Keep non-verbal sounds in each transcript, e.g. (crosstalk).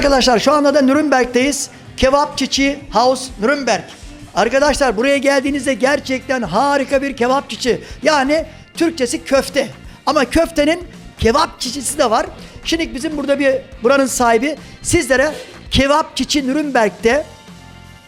arkadaşlar şu anda da Nürnberg'teyiz. Kebapçıçı House Nürnberg. Arkadaşlar buraya geldiğinizde gerçekten harika bir kebapçıçı. Yani Türkçesi köfte. Ama köftenin kebapçıçısı da var. Şimdi bizim burada bir buranın sahibi sizlere kebapçıçı Nürnberg'te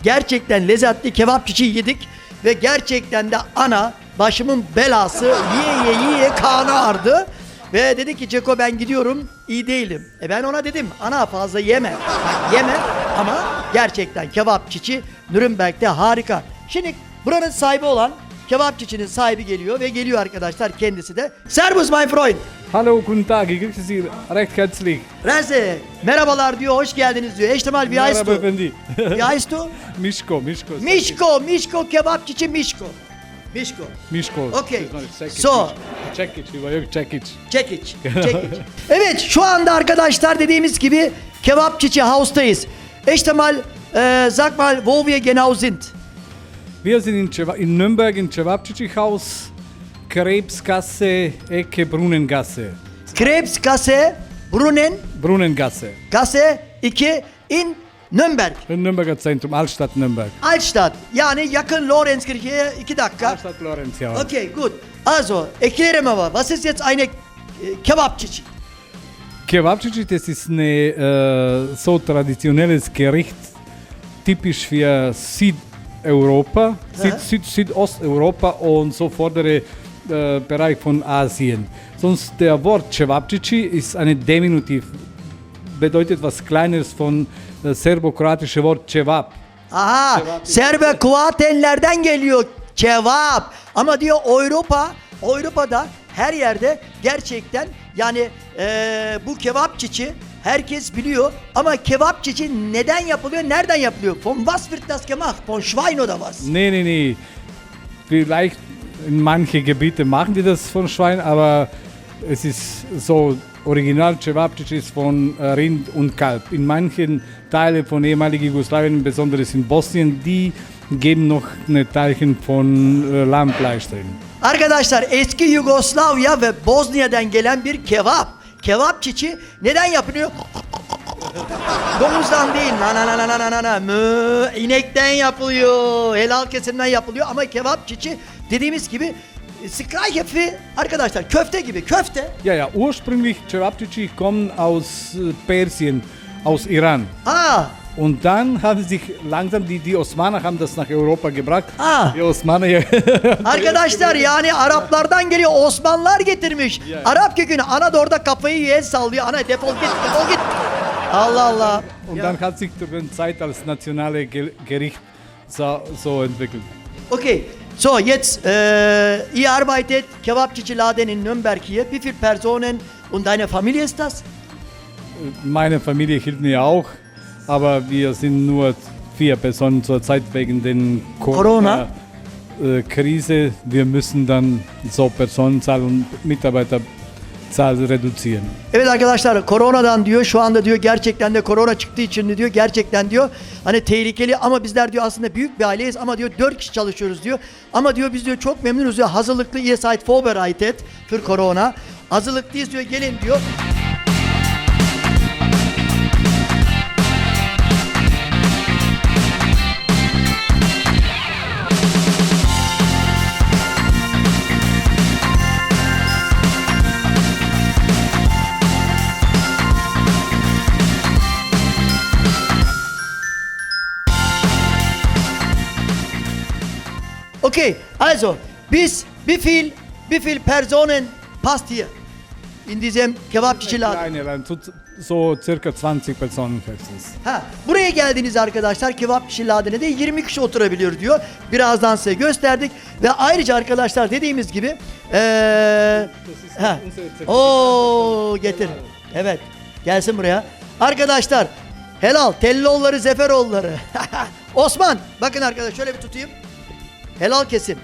gerçekten lezzetli kebapçıçı yedik ve gerçekten de ana başımın belası yiye yiye yiye kanı ağrıdı. Ve dedi ki Ceko ben gidiyorum iyi değilim. E ben ona dedim ana fazla yeme. Bak yeme ama gerçekten kebapçıçı Nürnberg'de harika. Şimdi buranın sahibi olan kebapçıçının sahibi geliyor ve geliyor arkadaşlar kendisi de. Servus my friend. Hallo, guten Tag, ich grüße Sie recht herzlich. Reze merhabalar diyor hoş geldiniz diyor. Eştemal wie heißt Merhaba du? efendi. Wie heißt du? Mişko, Mişko. Mişko, Mişko kebapçıçı Mişko. Mişko. Mişko. Okay. Çekiç, So. Çekiç, yok çekiç. Çekiç. Çekiç. evet şu anda arkadaşlar dediğimiz gibi kebapçıçı house'tayız. Eştemal e, sag mal wo wir genau sind. Wir sind in, Ceva- in Nürnberg im Cevapcici-Haus, Krebsgasse, Ecke Brunnengasse. Krebsgasse, Brunnen, Brunnengasse. Gasse 2 in Nürnberg. Nürnberger Zentrum, Altstadt Nürnberg. Altstadt. Yani yakın Lorenzkirche'ye 2 dakika. Altstadt Lorenz, ja. Okay, gut. Also, erkläre mal, was ist jetzt eine äh, Kebabçiçi? Kebabcici, das ist ein äh, so traditionelles Gericht, typisch für Südeuropa, Süd, Süd, Südosteuropa und so vordere äh, Bereich von Asien. Sonst der Wort Cevapcici ist eine Diminutiv, bedeutet was Kleines von das serbokroatische Wort Cevap. Aha, Serbe Kuatenlerden geliyor kebap. Ama diyor Avrupa, Avrupa'da her yerde gerçekten yani eee, bu kebapçıçı herkes biliyor ama kebapçıçı neden yapılıyor, nereden yapılıyor? Von was wird das gemacht? Von Schwein oder was? Nee, nee, nee. Vielleicht in manche Gebiete machen die das von Schwein, aber es ist so, original Cevapcici ist von äh, Rind und Kalb. In manchen Teilen von ehemaligen Jugoslawien, besonders in Bosnien, die geben noch eine Teilchen von äh, Lammfleisch drin. Arkadaşlar eski Yugoslavya ve Bosnya'dan gelen bir kebap. Kebapçıçı neden yapılıyor? Domuzdan değil. Na na na na na na na. Mü, inekten yapılıyor. Helal kesimden yapılıyor ama kebapçıçı dediğimiz gibi Skrajef'i arkadaşlar köfte gibi köfte. Ja, ja, ursprünglich Cevapcici kommen aus äh, Persien, aus Iran. Aa, Und dann haben sich langsam, die, die Osmanen haben das nach Europa gebracht. Ah. Die Osmanen ja. (laughs) arkadaşlar yani Araplardan geliyor Osmanlılar getirmiş. Yani. Arap kökünü ana da orada kafayı el sallıyor. Ana defol git defol git. Allah Allah. Und Ya. dann hat sich durch die Zeit als nationale Ge Gericht so, so entwickelt. Okay, so jetzt, äh, ihr arbeitet Kebabçiçi-Laden in Nürnberg hier. Wie viele Personen und deine Familie ist das? Meine Familie hilft mir auch, aber wir sind nur vier Personen zurzeit wegen den Corona? Corona-Krise. Wir müssen dann so Personenzahl und Mitarbeiterzahl reduzieren. Evet arkadaşlar koronadan diyor şu anda diyor gerçekten de korona çıktığı için diyor gerçekten diyor hani tehlikeli ama bizler diyor aslında büyük bir aileyiz ama diyor 4 kişi çalışıyoruz diyor. Ama diyor biz diyor çok memnunuz diyor hazırlıklı ihr seid vorbereitet für Corona. Hazırlıklıyız diyor gelin diyor. Okay, also bis wie viel wie viel Personen passt hier in diesem Kebapçiçi-Laden? Kleine, dann so, so circa 20 Personen höchstens. Ha, buraya geldiğiniz arkadaşlar kebapçı ladene de 20 kişi oturabiliyor diyor. Birazdan size gösterdik ve ayrıca arkadaşlar dediğimiz gibi eee ha. Oo getir. Evet. Gelsin buraya. Arkadaşlar helal Telloğulları Zeferoğulları. (laughs) Osman bakın arkadaşlar şöyle bir tutayım. Helal kesim.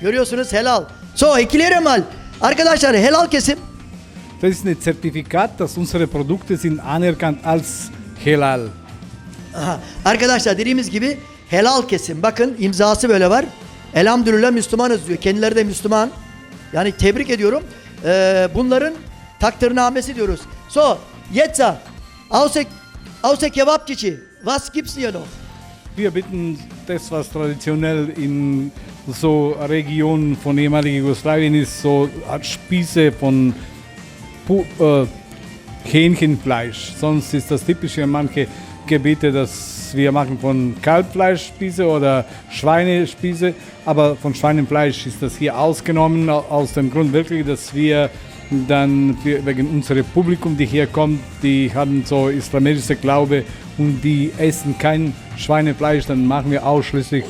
Görüyorsunuz helal. So ikilere mal. Arkadaşlar helal kesim. Das ist ein Zertifikat, dass unsere Produkte sind anerkannt als Halal. Aha. Arkadaşlar dediğimiz gibi helal kesim. Bakın imzası böyle var. Elhamdülillah Müslümanız diyor. Kendileri de Müslüman. Yani tebrik ediyorum. Ee, bunların takdirnamesi diyoruz. So, jetzt, außer Außer Kebabcici, was gibt's hier noch? Wir bitten das, was traditionell in so Regionen von ehemaliger Jugoslawien ist, so Art Spieße von Pu äh, Hähnchenfleisch. Sonst ist das typisch für manche Gebiete, dass wir machen von Kalbfleischspieße oder Schweinespieße, aber von Schweinefleisch ist das hier ausgenommen, au- aus dem Grund wirklich, dass wir dann für, wegen unserem Publikum, die hier kommt, die haben so islamische Glaube und die essen kein Schweinefleisch, dann machen wir ausschließlich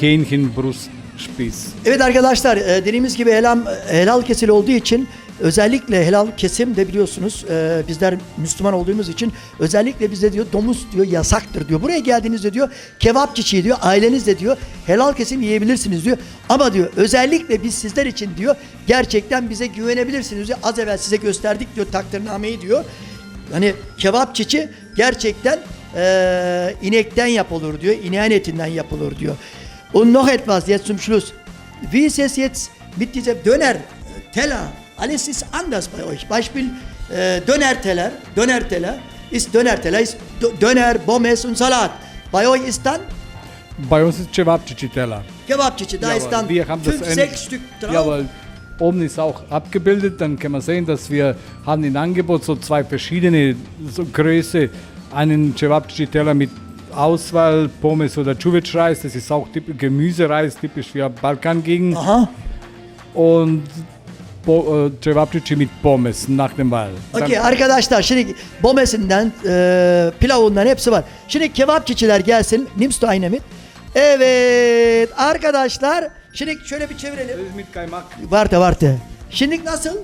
Hähnchenbrustspieß. Evet arkadaşlar e, dediğimiz gibi helal, helal kesil olduğu için özellikle helal kesim de biliyorsunuz e, bizler Müslüman olduğumuz için özellikle bize diyor domuz diyor yasaktır diyor. Buraya geldiğinizde diyor kebap çiçeği diyor ailenizle diyor helal kesim yiyebilirsiniz diyor. Ama diyor özellikle biz sizler için diyor gerçekten bize güvenebilirsiniz diyor. Az evvel size gösterdik diyor takdirnameyi diyor. Hani kebap çiçi gerçekten e, inekten yapılır diyor. İneğin etinden yapılır diyor. Und noch etwas jetzt zum Schluss. Wie ist es jetzt mit diesem Döner, Teller? Alles ist anders bei euch. Beispiel äh, Döner Teller, Döner Teller ist Döner Teller, ist Dö- Döner, Pommes und Salat. Bei euch ist dann Bei uns ist Cevapcici-Teller. Kebapçiçi. Da ist dann wir haben das 5, ähnlich- 6 Stück drauf. Jawohl. Oben ist auch abgebildet, dann kann man sehen, dass wir haben im Angebot so zwei verschiedene so Größe. Einen Cevapcici-Teller mit Auswahl, Pommes oder Čuveč-Reis, das ist auch typisch, Gemüsereis, typisch für Balkangegend. Aha. Und Bo, äh, Cevapcici mit Pommes nach dem Wahl. Dann- Okey arkadaşlar şimdi bomesinden, e, pilavından hepsi var. Şimdi kebapçiçiler gelsin. Nimmst du eine mit? Evet arkadaşlar. Şimdi şöyle bir çevirelim. Das ist mit Kaymak. Warte warte. Şimdi nasıl?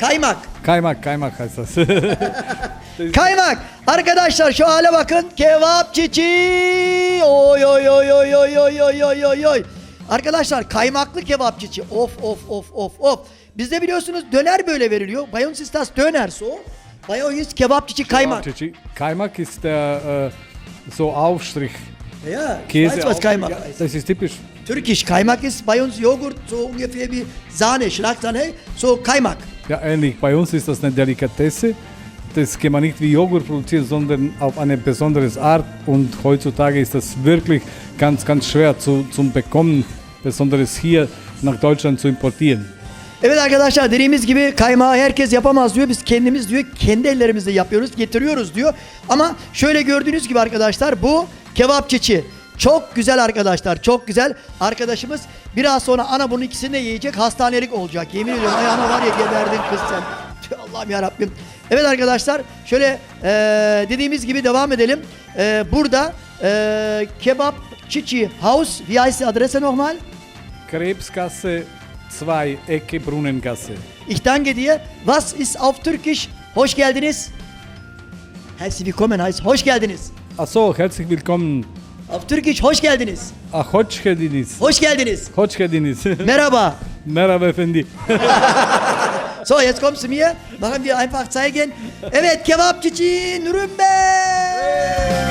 Kaymak. Kaymak, Kaymak das. (laughs) Kaymak. Arkadaşlar şu hale bakın. Kebapçiçi. Oy oy oy oy oy oy oy oy oy. Arkadaşlar kaymaklı kebapçiçi. Of of of of of. Bizde biliyorsunuz döner böyle veriliyor. Bei uns ist das Döner so. Bei euch ist kebapçiçi kaymak. Cevapcici. Kaymak ist der äh, so Aufstrich. Ja, Käse. weiß, was Kaymak ja, heißt. Das ist typisch. Türkisch Kaymak ist bei uns Joghurt, so ungefähr wie Sahne, Schlagsahne, so Kaymak. Ja, ähnlich. Bei uns ist das eine Delikatesse. Das kann man nicht wie Joghurt produzieren, sondern auf eine besondere Art. Und heutzutage ist das wirklich ganz, ganz schwer zu, zu bekommen, besonders hier nach Deutschland zu importieren. Evet arkadaşlar dediğimiz gibi kaymağı herkes yapamaz diyor. Biz kendimiz diyor kendi ellerimizle yapıyoruz, getiriyoruz diyor. Ama şöyle gördüğünüz gibi arkadaşlar bu kebapçıçı. Çok güzel arkadaşlar, çok güzel. Arkadaşımız biraz sonra ana bunun ikisini de yiyecek, hastanelik olacak. Yemin ediyorum ayağına var ya geberdin kız sen. (laughs) Allah'ım ya Rabbim. Evet arkadaşlar şöyle eee, dediğimiz gibi devam edelim. Eee, burada eee kebap Çiçi House, wie heißt die Adresse nochmal? 2, Ecke Brunnengasse. Ich danke dir. Was ist auf Türkisch? Hoş geldiniz. Herzlich willkommen heißt hoş geldiniz. Ach so, herzlich willkommen. Auf Türkisch hoş geldiniz. Ach, hoş geldiniz. Hoş geldiniz. Hoş geldiniz. (laughs) Merhaba. Merhaba efendi. (laughs) So, jetzt kommst du mir. Machen wir einfach zeigen. Evet, Kebapçıcı Nürnberg.